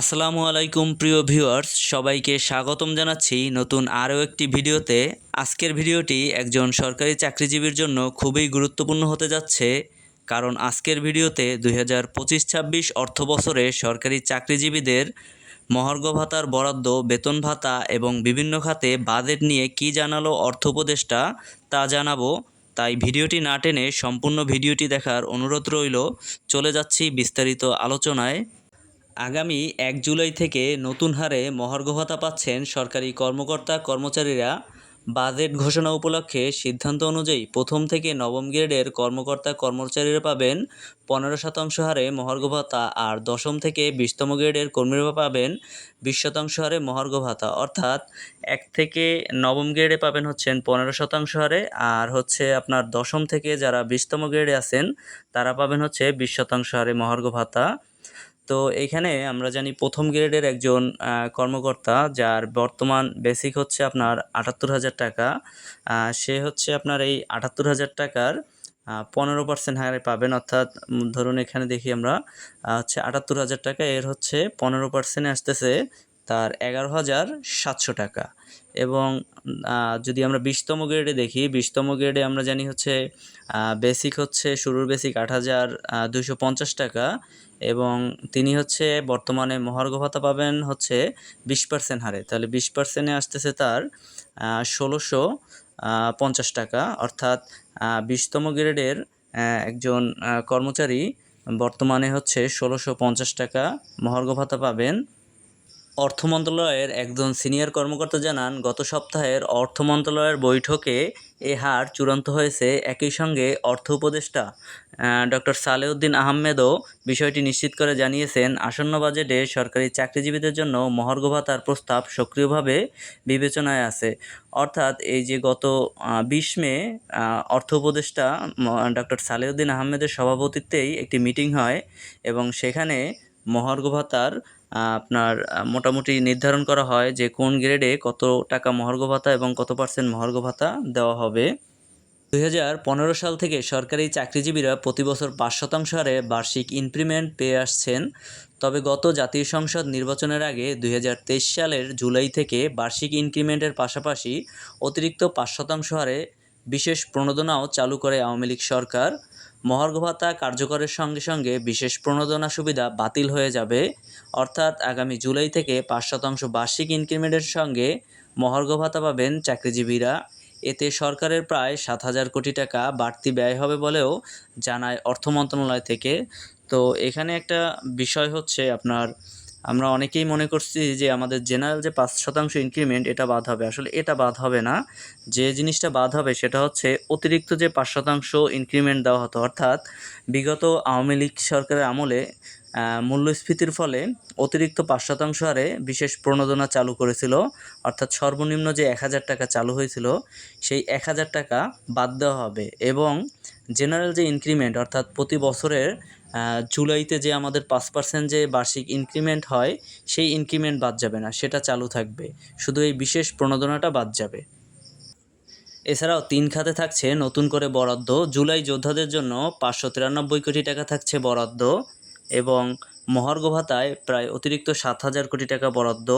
আসসালামু আলাইকুম, প্রিয় ভিউয়ার্স। সবাইকে স্বাগতম জানাচ্ছি নতুন আরও একটি ভিডিওতে। আজকের ভিডিওটি একজন সরকারি চাকরিজীবীর জন্য খুবই গুরুত্বপূর্ণ হতে যাচ্ছে, কারণ আজকের ভিডিওতে দুই হাজার পঁচিশ ছাব্বিশ অর্থ বছরে সরকারি চাকরিজীবীদের মহার্ঘ ভাতার বরাদ্দ, বেতন ভাতা এবং বিভিন্ন খাতে বাজেট নিয়ে কী জানালো অর্থ উপদেষ্টা তা জানাব। তাই ভিডিওটি না টেনে সম্পূর্ণ ভিডিওটি দেখার অনুরোধ রইল। চলে যাচ্ছি বিস্তারিত আলোচনায়। আগামী এক জুলাই থেকে নতুন হারে মহার্ঘ ভাতা পাচ্ছেন সরকারি কর্মকর্তা কর্মচারীরা। বাজেট ঘোষণা উপলক্ষে সিদ্ধান্ত অনুযায়ী প্রথম থেকে নবম গ্রেডের কর্মকর্তা কর্মচারীরা পাবেন পনেরো শতাংশ হারে মহার্ঘ ভাতা আর দশম থেকে বিশতম গ্রেডের কর্মীরা পাবেন বিশ শতাংশ হারে মহার্ঘ ভাতা অর্থাৎ এক থেকে নবম গ্রেডে পাবেন হচ্ছেন পনেরো শতাংশ হারে আর হচ্ছে আপনার দশম থেকে যারা বিশতম গ্রেডে আছেন তারা পাবেন হচ্ছে বিশ শতাংশ হারে মহার্ঘ ভাতা তো এখানে আমরা জানি প্রথম গ্রেডের একজন কর্মকর্তা যার বর্তমান বেসিক হচ্ছে আপনার আটাত্তর হাজার টাকা। সে হচ্ছে আপনার এই আটাত্তর হাজার টাকার পনেরো পার্সেন্ট হারে পাবেন। অর্থাৎ ধরুন এখানে দেখি আমরা হচ্ছে আটাত্তর হাজার টাকা। এর হচ্ছে পনেরো পার্সেন্ট আসতেছে তার এগারো হাজার সাতশো টাকা। এবং যদি আমরা বিশতম গ্রেডে দেখি, বিশতম গ্রেডে আমরা জানি হচ্ছে বেসিক হচ্ছে, শুরুর বেসিক আট হাজার দুশো পঞ্চাশ টাকা এবং তিনি হচ্ছে বর্তমানে মহার্ঘ ভাতা পাবেন হচ্ছে বিশ পার্সেন্ট হারে। তাহলে বিশ পার্সেন্টে আসতেছে তার ষোলোশো পঞ্চাশ টাকা। অর্থাৎ বিশতম গ্রেডের একজন কর্মচারী বর্তমানে হচ্ছে ষোলোশো পঞ্চাশ টাকা মহার্ঘ ভাতা পাবেন অর্থ মন্ত্রণালয়ের একজন সিনিয়র কর্মকর্তা জানান, গত সপ্তাহের অর্থ মন্ত্রণালয়ের বৈঠকে এ হার চূড়ান্ত হয়েছে একই সঙ্গে অর্থ উপদেষ্টা ডক্টর সালেউদ্দিন আহমেদও বিষয়টি নিশ্চিত করে জানিয়েছেন, আসন্ন বাজেটে সরকারি চাকরিজীবীদের জন্য মহার্ঘ ভাতার প্রস্তাব সক্রিয়ভাবে বিবেচনায় আছে। অর্থাৎ এই যে গত বিশ মে অর্থ উপদেষ্টা ডক্টর সালেউদ্দিন আহমেদের সভাপতিত্বেই একটি মিটিং হয় এবং সেখানে মহার্ঘ ভাতার আপনার মোটামুটি নির্ধারণ করা হয় যে কোন গ্রেডে কত টাকা মহার্ঘ ভাতা এবং কত পার্সেন্ট মহার্ঘ ভাতা দেওয়া হবে। দুই হাজার পনেরো সাল থেকে সরকারি চাকরিজীবীরা প্রতি বছর পাঁচ শতাংশ হারে বার্ষিক ইনক্রিমেন্ট পেয়ে আসছেন। তবে গত জাতীয় সংসদ নির্বাচনের আগে দুই হাজার তেইশ সালের জুলাই থেকে বার্ষিক ইনক্রিমেন্টের পাশাপাশি অতিরিক্ত পাঁচ শতাংশ হারে বিশেষ প্রণোদনাও চালু করে আওয়ামী লীগ সরকার। মহার্ঘ ভাতা কার্যকরের সঙ্গে সঙ্গে বিশেষ প্রণোদনা সুবিধা বাতিল হয়ে যাবে। অর্থাৎ আগামী জুলাই থেকে পাঁচ শতাংশ বার্ষিক ইনক্রিমেন্টের সঙ্গে মহার্ঘ ভাতা পাবেন চাকরিজীবীরা। এতে সরকারের প্রায় সাত হাজার কোটি টাকা বাড়তি ব্যয় হবে বলেও জানায় অর্থ মন্ত্রণালয় থেকে। তো এখানে একটা বিষয় হচ্ছে আপনার আমরা অনেকেই মনে করছি যে আমাদের জেনারেল যে পাঁচ শতাংশ ইনক্রিমেন্ট এটা বাদ হবে। আসলে এটা বাদ হবে না। যে জিনিসটা বাদ হবে সেটা হচ্ছে অতিরিক্ত যে পাঁচ শতাংশ ইনক্রিমেন্ট দেওয়া হতো, অর্থাৎ বিগত আওয়ামী লীগ সরকারের আমলে মূল্যস্ফীতির ফলে অতিরিক্ত পাঁচ শতাংশ হারে বিশেষ প্রণোদনা চালু করেছিল, অর্থাৎ সর্বনিম্ন যে এক হাজার টাকা চালু হয়েছিল, সেই এক হাজার টাকা বাদ দেওয়া হবে। এবং জেনারেল যে ইনক্রিমেন্ট অর্থাৎ প্রতি বছরের জুলাইতে যে আমাদের পাঁচ পার্সেন্ট যে বার্ষিক ইনক্রিমেন্ট হয়, সেই ইনক্রিমেন্ট বাদ যাবে না, সেটা চালু থাকবে। শুধু এই বিশেষ প্রণোদনাটা বাদ যাবে। এছাড়াও তিন খাতে থাকছে নতুন করে বরাদ্দ। জুলাই যোদ্ধাদের জন্য পাঁচশো তিরানব্বই কোটি টাকা থাকছে বরাদ্দ এবং মহার্ঘ ভাতায় প্রায় অতিরিক্ত সাত হাজার কোটি টাকা বরাদ্দ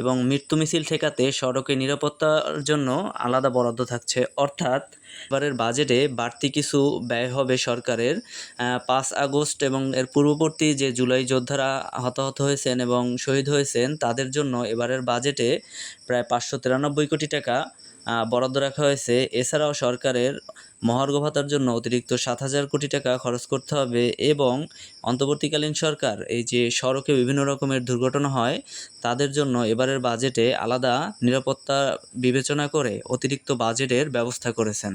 এবং মৃত্যু মিছিল ঠেকাতে সড়কে নিরাপত্তার জন্য আলাদা বরাদ্দ থাকছে। অর্থাৎ এবারের বাজেটে বাড়তি কিছু ব্যয় হবে সরকারের। পাঁচ আগস্ট এবং এর পূর্ববর্তী যে জুলাই যোদ্ধারা হতাহত হয়েছেন এবং শহীদ হয়েছেন, তাদের জন্য এবারের বাজেটে প্রায় পাঁচশো তিরানব্বই কোটি টাকা বরাদ্দ রাখা হয়েছে। এছাড়াও সরকারের মহার্ঘ ভাতার জন্য অতিরিক্ত সাত হাজার কোটি টাকা খরচ করতে হবে এবং অন্তর্বর্তীকালীন সরকার, এই যে সড়কে বিভিন্ন রকমের দুর্ঘটনা হয়, তাদের জন্য এবারের বাজেটে আলাদা নিরাপত্তা বিবেচনা করে অতিরিক্ত বাজেটের ব্যবস্থা করেছেন।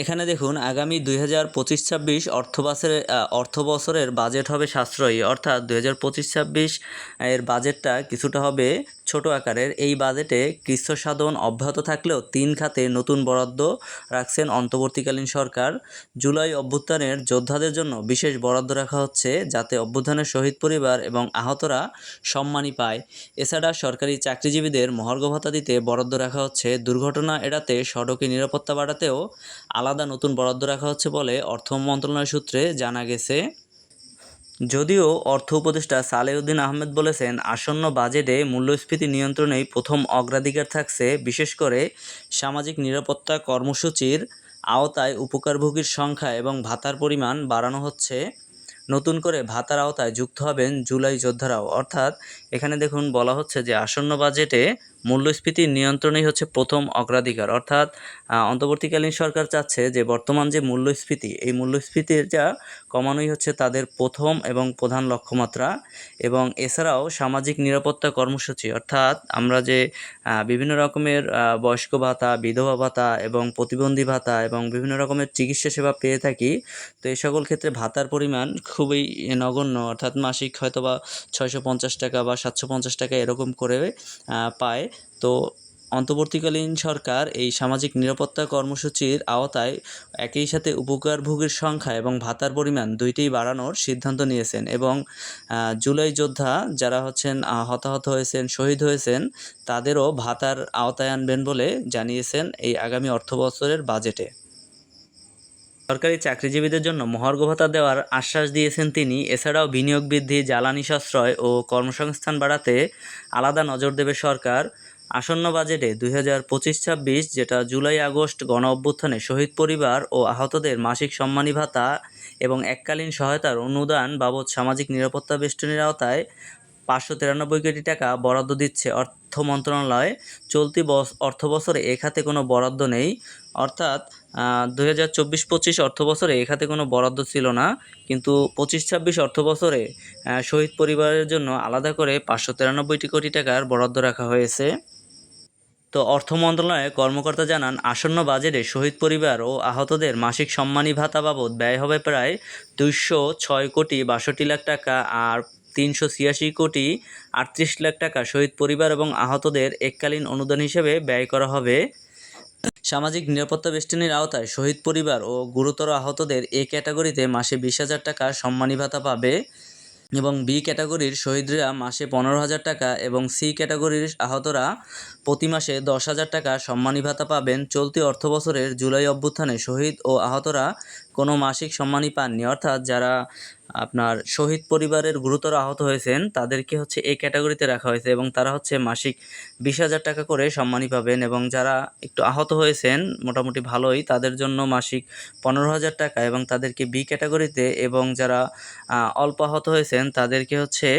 এখানে দেখুন, আগামী দুই হাজার পঁচিশ ছাব্বিশ অর্থ বছরের অর্থ বছরের বাজেট হবে সাশ্রয়ী। অর্থাৎ দুই হাজার পঁচিশ ছাব্বিশ এর বাজেটটা কিছুটা হবে ছোট আকারের। এই বাজেটে কৃষ্ণ সাধন অব্যাহত থাকলেও তিন খাতে নতুন বরাদ্দ রাখছেন অন্তর্বর্তীকালীন সরকার। জুলাই অভ্যুত্থানের যোদ্ধাদের জন্য বিশেষ বরাদ্দ রাখা হচ্ছে যাতে অভ্যুত্থানের শহীদ পরিবার এবং আহতরা সম্মানই পায়। এছাড়া সরকারি চাকরিজীবীদের মহার্ঘ ভাতা দিতে বরাদ্দ রাখা হচ্ছে। দুর্ঘটনা এড়াতে সড়কে নিরাপত্তা বাড়াতেও আলাদা নতুন বরাদ্দ রাখা হচ্ছে বলে অর্থ মন্ত্রণালয় সূত্রে জানা গেছে। যদিও অর্থ উপদেষ্টা সালেউদ্দিন আহমেদ বলেছেন, আসন্ন বাজেটে মূল্যস্ফীতি নিয়ন্ত্রণেই প্রথম অগ্রাধিকার থাকছে, বিশেষ করে সামাজিক নিরাপত্তা কর্মসূচির আওতায় উপকারভোগীর সংখ্যা এবং ভাতার পরিমাণ বাড়ানো হচ্ছে। নতুন করে ভাতার আওতায় যুক্ত হবেন জুলাই যোদ্ধারাও। অর্থাৎ এখানে দেখুন বলা হচ্ছে যে আসন্ন বাজেটে মূল্যস্ফীতি নিয়ন্ত্রণই হচ্ছে প্রথম অগ্রাধিকার। অর্থাৎ অন্তর্বর্তীকালীন সরকার চাচ্ছে যে বর্তমান যে মূল্যস্ফীতি, এই মূল্যস্ফীতিটা কমানোই হচ্ছে তাদের প্রথম এবং প্রধান লক্ষ্যমাত্রা এবং এছাড়াও সামাজিক নিরাপত্তা কর্মসূচি। অর্থাৎ আমরা যে বিভিন্ন রকমের বয়স্ক ভাতা, বিধবা ভাতা এবং প্রতিবন্ধী ভাতা এবং বিভিন্ন রকমের চিকিৎসা সেবা পেয়ে থাকি, তো এই সকল ক্ষেত্রে ভাতার পরিমাণ খুবই নগণ্য। অর্থাৎ মাসিক হয়তো বা ছয়শো পঞ্চাশ টাকা বা সাতশো পঞ্চাশ টাকা এরকম করে পায়। তো অন্তর্বর্তীকালীন সরকার এই সামাজিক নিরাপত্তা কর্মসূচির আওতায় একই সাথে উপকারভোগীর সংখ্যা এবং ভাতার পরিমাণ দুইটিই বাড়ানোর সিদ্ধান্ত নিয়েছেন এবং জুলাই যোদ্ধা যারা হচ্ছেন হতাহত হয়েছেন, শহীদ হয়েছেন, তাদেরও ভাতার আওতায় আনবেন বলে জানিয়েছেন এই আগামী অর্থবছরের বাজেটে। সরকারি চাকরিজীবীদের জন্য মহার্ঘ ভাতা দেওয়ার আশ্বাস দিয়েছেন তিনি। এছাড়াও বিনিয়োগ বৃদ্ধি, জ্বালানি সাশ্রয় ও কর্মসংস্থান বাড়াতে আলাদা নজর দেবে সরকার। আসন্ন বাজেটে দুই হাজার পঁচিশ ছাব্বিশ, যেটা জুলাই, আগস্ট গণ অভ্যুত্থানে শহীদ পরিবার ও আহতদের মাসিক সম্মানী ভাতা এবং এককালীন সহায়তার অনুদান বাবদ সামাজিক নিরাপত্তা বেষ্টনীর আওতায় পাঁচশো তিরানব্বই কোটি টাকা বরাদ্দ দিচ্ছে অর্থ মন্ত্রণালয়। চলতি অর্থ বছরে এ খাতে কোনো বরাদ্দ নেই। অর্থাৎ দুই হাজার চব্বিশ পঁচিশ অর্থ বছরে এ খাতে কোনো বরাদ্দ ছিল না। কিন্তু পঁচিশ ছাব্বিশ অর্থ বছরে শহীদ পরিবারের জন্য আলাদা করে পাঁচশো তিরানব্বইটি কোটি টাকার বরাদ্দ রাখা হয়েছে। তো অর্থ মন্ত্রণালয়ের কর্মকর্তা জানান, আসন্ন বাজেটে শহীদ পরিবার ও আহতদের মাসিক সম্মানী ভাতা বাবদ ব্যয় হবে প্রায় দুইশো ছয় কোটি বাষট্টি লাখ টাকা আর তিনশো ছিয়াশি কোটি আটত্রিশ লাখ টাকা শহীদ পরিবার এবং আহতদের এককালীন অনুদান হিসেবে ব্যয় করা হবে। সামাজিক নিরাপত্তা বেষ্টনীর আওতায় শহীদ পরিবার ও গুরুতর আহতদের এ ক্যাটাগরিতে মাসে বিশ হাজার টাকা সম্মানী ভাতা পাবে এবং বি ক্যাটাগরির শহীদরা মাসে পনেরো হাজার টাকা এবং সি ক্যাটাগরির আহতরা প্রতি মাসে দশ হাজার টাকা সম্মানী ভাতা পাবেন। চলতি অর্থবছরের জুলাই অভ্যুত্থানে শহীদ ও আহতরা কোনো মাসিক সম্মানই পাননি। অর্থাৎ যারা আপনার শহীদ পরিবারের গুরুতর আহত হয়েছেন, তাদেরকে হচ্ছে এই ক্যাটাগরিতে রাখা হয়েছে এবং তারা হচ্ছে মাসিক বিশ হাজার টাকা করে সম্মানই পাবেন এবং যারা একটু আহত হয়েছেন, মোটামুটি ভালোই, তাদের জন্য মাসিক পনেরো হাজার টাকা এবং তাদেরকে বি ক্যাটাগরিতে এবং যারা অল্প আহত হয়েছেন, তাদেরকে হচ্ছে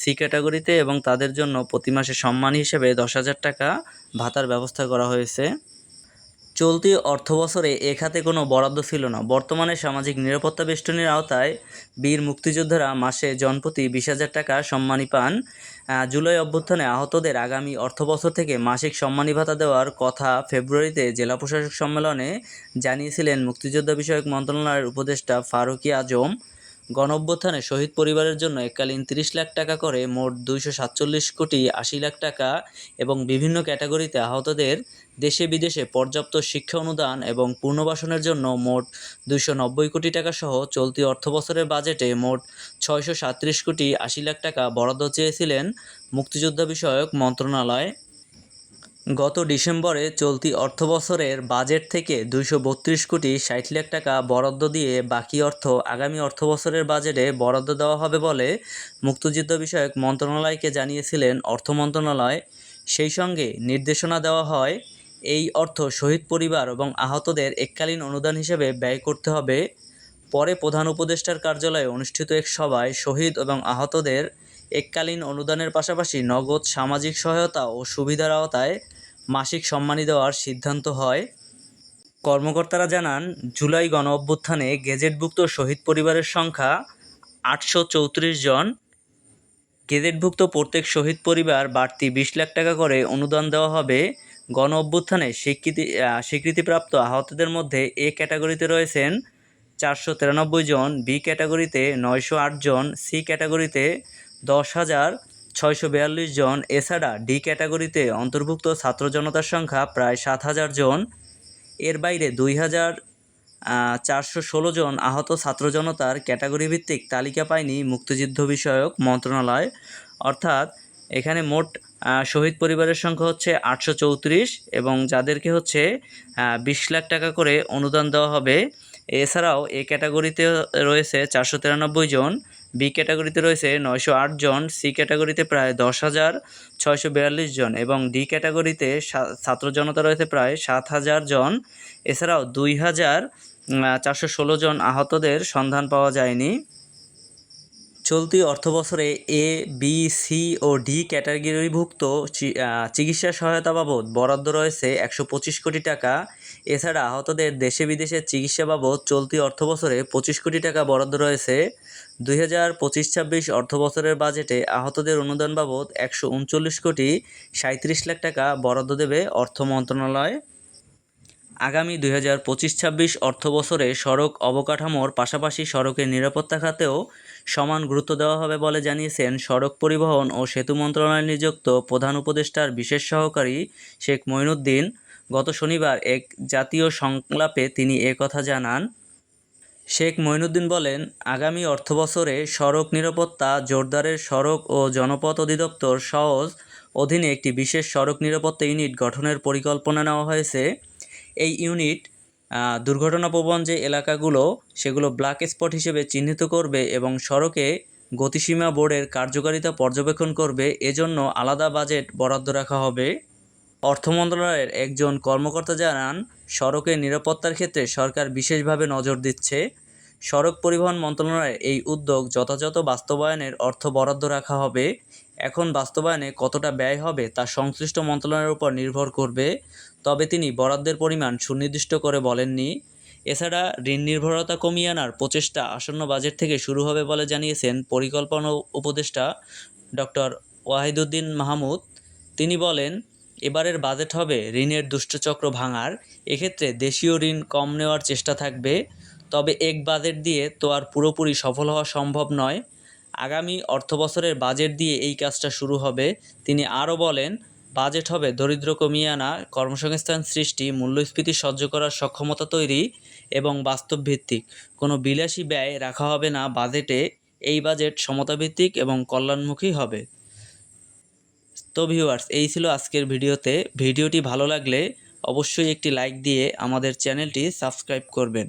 সি ক্যাটাগরিতে এবং তাদের জন্য প্রতি মাসে সম্মান হিসেবে দশ হাজার টাকা ভাতার ব্যবস্থা করা হয়েছে। চলতি অর্থবছরে এ খাতে কোনো বরাদ্দ ছিল না। বর্তমানে সামাজিক নিরাপত্তা বেষ্টনীর আওতায় বীর মুক্তিযোদ্ধারা মাসে জনপ্রতি বিশ হাজার টাকা সম্মানী পান। জুলাই অভ্যুত্থানে আহতদের আগামী অর্থবছর থেকে মাসিক সম্মানী ভাতা দেওয়ার কথা ফেব্রুয়ারিতে জেলা প্রশাসক সম্মেলনে জানিয়েছিলেন মুক্তিযোদ্ধা বিষয়ক মন্ত্রণালয়ের উপদেষ্টা ফারুকি আজম। গণ অভ্যুত্থানে শহীদ পরিবারের জন্য এককালীন তিরিশ লাখ টাকা করে মোট দুইশো সাতচল্লিশ কোটি আশি লাখ টাকা এবং বিভিন্ন ক্যাটাগরিতে আহতদের দেশে বিদেশে পর্যাপ্ত শিক্ষা অনুদান এবং পুনর্বাসনের জন্য মোট দুইশো নব্বই কোটি টাকা সহ চলতি অর্থবছরের বাজেটে মোট ছয়শো কোটি আশি লাখ টাকা বরাদ্দ চেয়েছিলেন মুক্তিযোদ্ধা বিষয়ক মন্ত্রণালয়। গত ডিসেম্বরে চলতি অর্থবছরের বাজেট থেকে দুইশো বত্রিশ কোটি ষাট লাখ টাকা বরাদ্দ দিয়ে বাকি অর্থ আগামী অর্থবছরের বাজেটে বরাদ্দ দেওয়া হবে বলে মুক্তিযুদ্ধ বিষয়ক মন্ত্রণালয়কে জানিয়েছিলেন অর্থ মন্ত্রণালয়। সেই সঙ্গে নির্দেশনা দেওয়া হয়, এই অর্থ শহীদ পরিবার এবং আহতদের এককালীন অনুদান হিসেবে ব্যয় করতে হবে। পরে প্রধান উপদেষ্টার কার্যালয়ে অনুষ্ঠিত এক সভায় শহীদ এবং আহতদের এককালীন অনুদানের পাশাপাশি নগদ সামাজিক সহায়তা ও সুবিধার আওতায় মাসিক সম্মানী দেওয়ার সিদ্ধান্ত হয়। কর্মকর্তারা জানান, জুলাই গণ অভ্যুত্থানে গেজেটভুক্ত শহীদ পরিবারের সংখ্যা আটশো চৌত্রিশ জন। গেজেটভুক্ত প্রত্যেক শহীদ পরিবার বাড়তি বিশ লাখ টাকা করে অনুদান দেওয়া হবে। গণ অভ্যুত্থানে স্বীকৃতি স্বীকৃতিপ্রাপ্ত আহতদের মধ্যে এ ক্যাটাগরিতে রয়েছেন চারশো তিরানব্বই জন, বি ক্যাটাগরিতে নয়শো আট জন, সি ক্যাটাগরিতে দশ হাজার ছয়শো বিয়াল্লিশ জন, এছাড়া ডি ক্যাটাগরিতে অন্তর্ভুক্ত ছাত্র জনতার সংখ্যা প্রায় সাত হাজার জন। এর বাইরে দুই হাজার চারশো ষোলো জন আহত ছাত্র জনতার ক্যাটাগরি ভিত্তিক তালিকা পায়নি মুক্তিযুদ্ধ বিষয়ক মন্ত্রণালয়। অর্থাৎ এখানে মোট শহীদ পরিবারের সংখ্যা হচ্ছে আটশো চৌত্রিশ এবং যাদেরকে হচ্ছে বিশ লাখ টাকা করে অনুদান দেওয়া হবে। এছাড়াও এ ক্যাটাগরিতে রয়েছে চারশো তিরানব্বই জন বি ক্যাটাগরিতে রয়েছে নয়শো আট জন, সি ক্যাটাগরিতে প্রায় দশ হাজার ছয়শো জন এবং ডি ক্যাটাগরিতে ছাত্র জনতা রয়েছে প্রায় সাত হাজার জন। এছাড়াও দুই হাজার চারশো ষোলো জন আহতদের সন্ধান পাওয়া যায়নি। চলতি অর্থবছরে এ, বি, সি ও ডি ক্যাটাগরিভুক্ত চিকিৎসা সহায়তা বাবদ বরাদ্দ রয়েছে একশো পঁচিশ কোটি টাকা। এছাড়া আহতদের দেশে বিদেশে চিকিৎসা বাবদ চলতি অর্থবছরে পঁচিশ কোটি টাকা বরাদ্দ রয়েছে। দুই হাজার পঁচিশ ছাব্বিশ অর্থবছরের বাজেটে আহতদের অনুদান বাবদ একশো উনচল্লিশ কোটি সাঁত্রিশ লাখ টাকা বরাদ্দ দেবে অর্থ মন্ত্রণালয়। আগামী দুই হাজার পঁচিশ ছাব্বিশ অর্থবছরে সড়ক অবকাঠামোর পাশাপাশি সড়কের নিরাপত্তা খাতেও সমান গুরুত্ব দেওয়া হবে বলে জানিয়েছেন সড়ক পরিবহন ও সেতু মন্ত্রণালয়ে নিযুক্ত প্রধান উপদেষ্টার বিশেষ সহকারী শেখ মঈনুদ্দিন। গত শনিবার এক জাতীয় সংলাপে তিনি একথা জানান, শেখ মঈনুদ্দিন বলেন, আগামী অর্থবছরে সড়ক নিরাপত্তা, জোরদারের সড়ক ও জনপথ অধিদপ্তর সহজ অধীনে একটি বিশেষ সড়ক নিরাপত্তা ইউনিট গঠনের পরিকল্পনা নেওয়া হয়েছে। এই ইউনিট দুর্ঘটনাপ্রবণ যে এলাকাগুলো, সেগুলো ব্ল্যাক স্পট হিসেবে চিহ্নিত করবে এবং সড়কে গতিসীমা বোর্ডের কার্যকারিতা পর্যবেক্ষণ করবে। এজন্য আলাদা বাজেট বরাদ্দ রাখা হবে। অর্থ মন্ত্রণালয়ের একজন কর্মকর্তা জানান, সড়কের নিরাপত্তার ক্ষেত্রে সরকার বিশেষভাবে নজর দিচ্ছে। সড়ক পরিবহন মন্ত্রণালয়ের এই উদ্যোগ যথাযথ বাস্তবায়নের অর্থ বরাদ্দ রাখা হবে। এখন বাস্তবায়নে কতটা ব্যয় হবে তা সংশ্লিষ্ট মন্ত্রণালয়ের উপর নির্ভর করবে। তবে তিনি বরাদ্দের পরিমাণ সুনির্দিষ্ট করে বলেননি। এছাড়া ঋণ নির্ভরতা কমিয়ে আনার প্রচেষ্টা আসন্ন বাজেট থেকে শুরু হবে বলে জানিয়েছেন পরিকল্পনা উপদেষ্টা ডক্টর ওয়াহিদুদ্দিন মাহমুদ। তিনি বলেন এবারের বাজেট হবে ঋণের দুষ্টচক্র ভাঙার। এক্ষেত্রে দেশীয় ঋণ কম নেওয়ার চেষ্টা থাকবে। তবে এক বাজেট দিয়ে তো আর পুরোপুরি সফল হওয়া সম্ভব নয়। আগামী অর্থবছরের বাজেট দিয়ে এই কাজটা শুরু হবে। তিনি আরও বলেন, বাজেট হবে দরিদ্র কমিয়ে আনা, কর্মসংস্থান সৃষ্টি, মূল্যস্ফীতি সহ্য করার সক্ষমতা তৈরি এবং বাস্তবভিত্তিক কোনো বিলাসী ব্যয় রাখা হবে না। বাজেটে এই বাজেট সমতাভিত্তিক এবং কল্যাণমুখী হবে। তো ভিউয়ার্স এই ছিল আজকের ভিডিওতে। ভিডিওটি ভালো লাগলে অবশ্যই একটি লাইক দিয়ে আমাদের চ্যানেলটি সাবস্ক্রাইব করবেন।